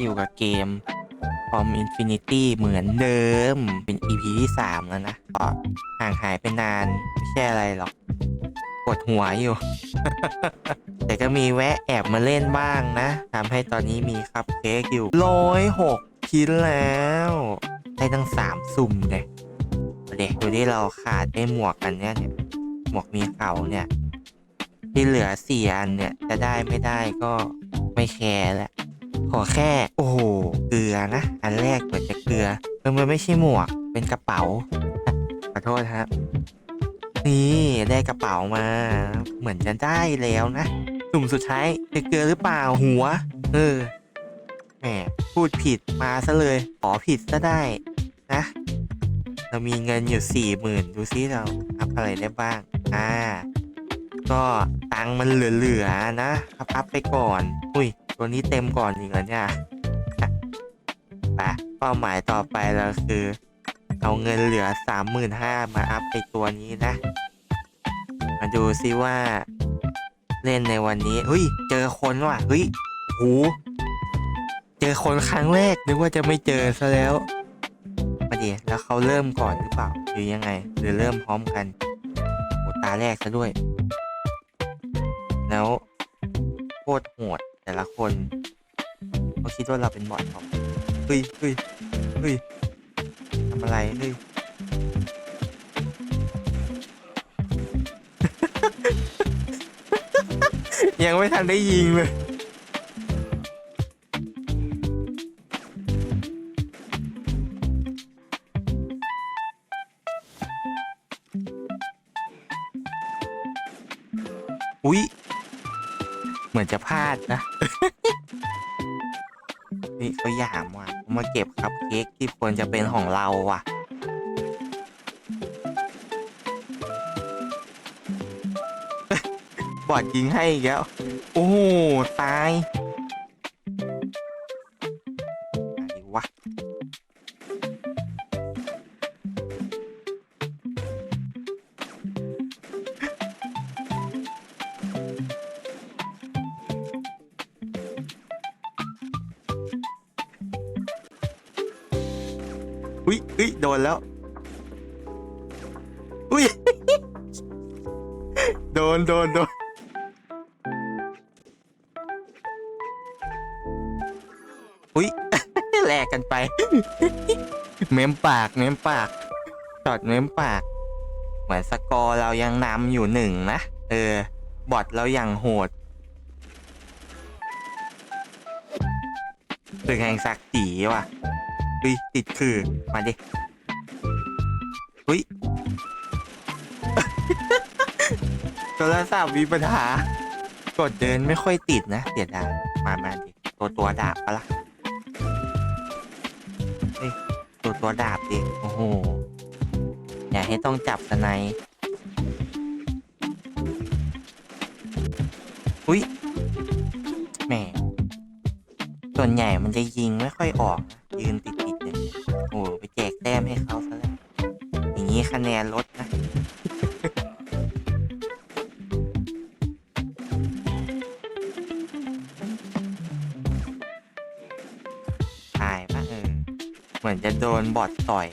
อยู่กับเกม From Infinity เหมือนเดิม เป็น EP ที่ 3 แล้วนะ ก็ห่างหายไปนาน ไม่ใช่อะไรหรอก ปวดหัวอยู่ แต่ก็มีแวะแอบมาเล่นบ้างนะทำให้ตอนนี้มีคัพเค้กอยู่ร้อยหกชิ้นแล้ว ได้ตั้งสามสุ่มเลยเด็กดูที่เราขาดไอ้หมวกกันเนี่ยเนี่ยหมวกมีเขาเนี่ยที่เหลือสี่อันเนี่ย จะได้ไม่ได้ก็ไม่แคร์แหละ ขอแค่ โอ้โห เกลือนะ อันแรกเปิดจะเกลือมันไม่ใช่หมวก เป็นกระเป๋า ขอโทษครับ นี่ได้กระเป๋ามา เหมือนจะได้แล้วนะสุ่มสุดท้ายจะเกลือหรือเปล่าหัว เออ แหม พูดผิดมาซะเลย ขอผิดซะได้นะ เรามีเงินอยู่สี่หมื่นดูซิเราอัพอะไรได้บ้าง อ่า ก็ตังมันเหลือๆนะพับอัพไปก่อน อุ้ย ตัวนี้เต็มก่อนอีกแล้วเนี่ยไปเป้าหมายต่อไปเราคือ เอาเงินเหลือสามหมื่นห้ามาอัพไอตัวนี้นะ มาดูซิว่า เล่นในวันนี้เฮ้ย เจอคนว่ะเฮ้ยโหเจอคนครั้งแรกนึกว่าจะไม่เจอซะแล้วมาดีแล้วเขาเริ่มก่อนหรือเปล่าหรือยังไง หรือเริ่มพร้อมกันโหตาแรกซะด้วย แล้วโคตรโหด คนเขาคิดว่าเราเป็นบอทของเฮ้ยเฮ้ยเฮ้ยทำอะไรเฮ้ยยังไม่ทันได้ยิงเลยอุ๊ย เหมือนจะพลาดนะ นี่ตัวอย่างว่ะมาเก็บคัพเค้กที่ควรจะเป็นของเราว่ะ บอดยิงให้อีกแล้ว โอ้โหตายอะไรวะ อุ้ยอุ้ยโดนแล้ว อุ้ย โดนโดนโดนอุ้ยแลกกันไป เม้มปากเม้มปากจอดเม้มปาก เหมือนสกอร์เรายังนำอยู่หนึ่งนะ เออ บอทเรายังโหดตึกแห่งศักดิ์ศรีว่ะ อุ้ยติดคือ มาดิอุ้ยโทรศัพท์มีปัญหา กดเดินไม่ค่อยติดนะเสียดายมามาดิตัวตัวดาบปะละ่ะเฮ้ยตัวตัวดาบดิโอ้โหอย่าให้ต้องจับสไนป์อุ้ยแหมส่วนใหญ่มันจะยิงไม่ค่อยออกนะ นี้คะแนนลดนะ ตายปะเออ เหมือนจะโดนบอดต่อย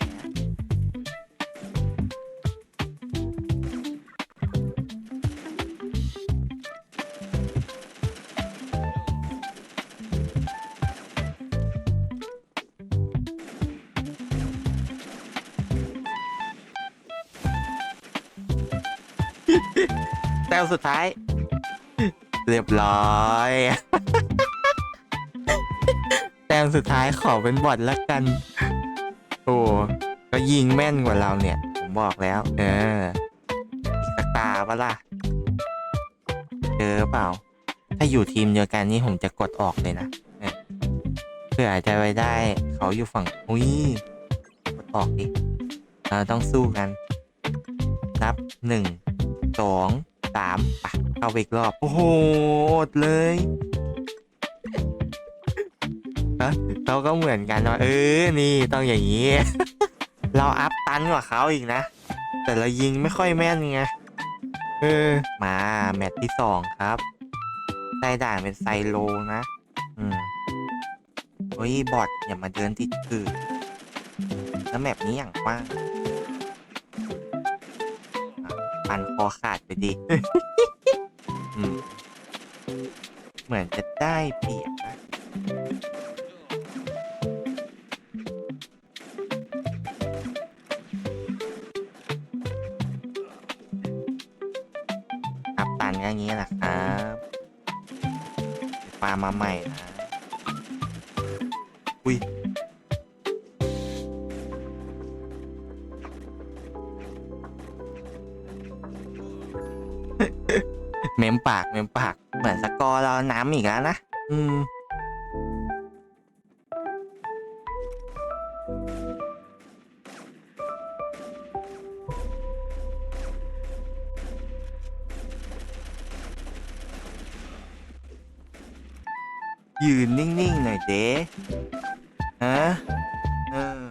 ต้มสุดท้าย เรียบร้อย แต้มสุดท้ายขอเป็นบอทละกัน โอ้ก็ยิงแม่นกว่าเราเนี่ย ผมบอกแล้ว เออสักตาปะล่ะเจอเปล่า ถ้าอยู่ทีมเดียวกันนี่ผมจะกดออกเลยนะเออเพื่อจะไปได้เขาอยู่ฝั่งอุ้ยกดออกดิเราต้องสู้กัน นับหนึ่งสอง สามไปเข้าไปอีกรอบ โอ้โหอดเลยฮะเราก็เหมือนกันว่าเออ นี่ต้องอย่างนี้ เราอัพตันกว่าเขาอีกนะ แต่เรายิงไม่ค่อยแม่นไง เออ มาแมตช์ที่สองครับได้ด่านเป็นไซโลนะ อืมเฮ้ยบอทอย่ามาเดินติดคือแล้วแมปนี้อย่างกว้าง อะปันคอขาดไปดิอืมเหมือนจะได้เปรียบนะครับตันก็อย่างนี้แหละครับฟาร์มมาใหม่นะ เมมปากเมมปาก เหมือนสกอร์เราน้ำอีกแล้วนะ อืม ยืนนิ่ง ๆ หน่อยเด้ฮะ เออ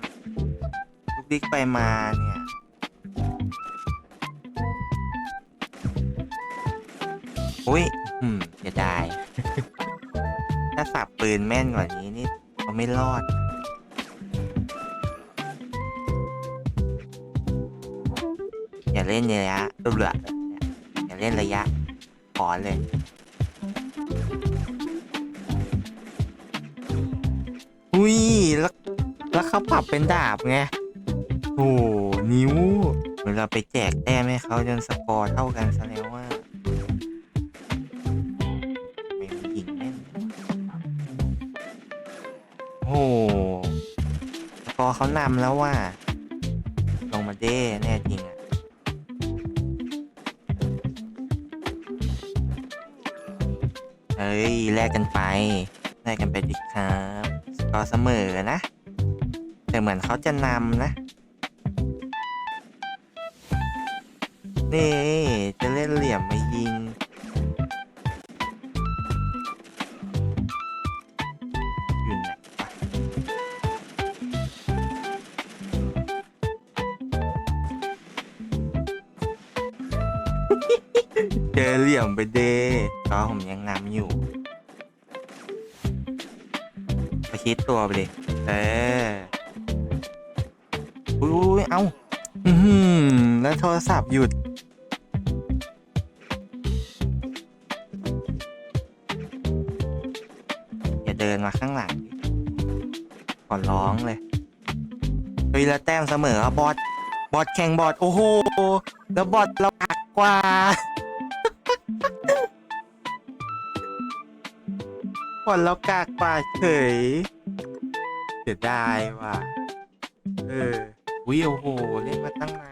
ลูกดิ๊กไปมาเนี่ย อุ้ยอืมจะได้ถ้าสับปืนแม่นกว่านี้นี่เขาไม่รอด อย่าเล่นระยะเบื่อๆอย่าเล่นระยะขอเลย อุ้ย แล้ว แล้วเขาปรับเป็นดาบไง โอ้นิ้วเหมือนเราไปแจกแต้มให้เขาจนสกอร์เท่ากันซะแล้วว่า โอ้สกอเขานำแล้วว่า ลงมาเด้แน่จริงอะเฮ้ย แลกกันไป แลกกันไปดิครับกอเสมอนะ แต่เหมือนเขาจะนำนะ นี่ จะเล่นเหลี่ยมมายิง เจอเหลี่ยมไปเดก็ผมยังนำอยู่ประชิดตัวไปดิเอออุ้ยอุ๊ยเอ้าอืแล้วโทรศัพท์หยุด อย่าเดินมาข้างหลัง ขอร้องเลยเฮ้ยแล้วแต้มเสมออะบอสบอสแข่งบอสโอ้โห แล้วบอสเราอัก กว่าบอสเรากากกว่าเฉยเสียดายว่ะ เออวิโอโห เล่นมาตั้งนาน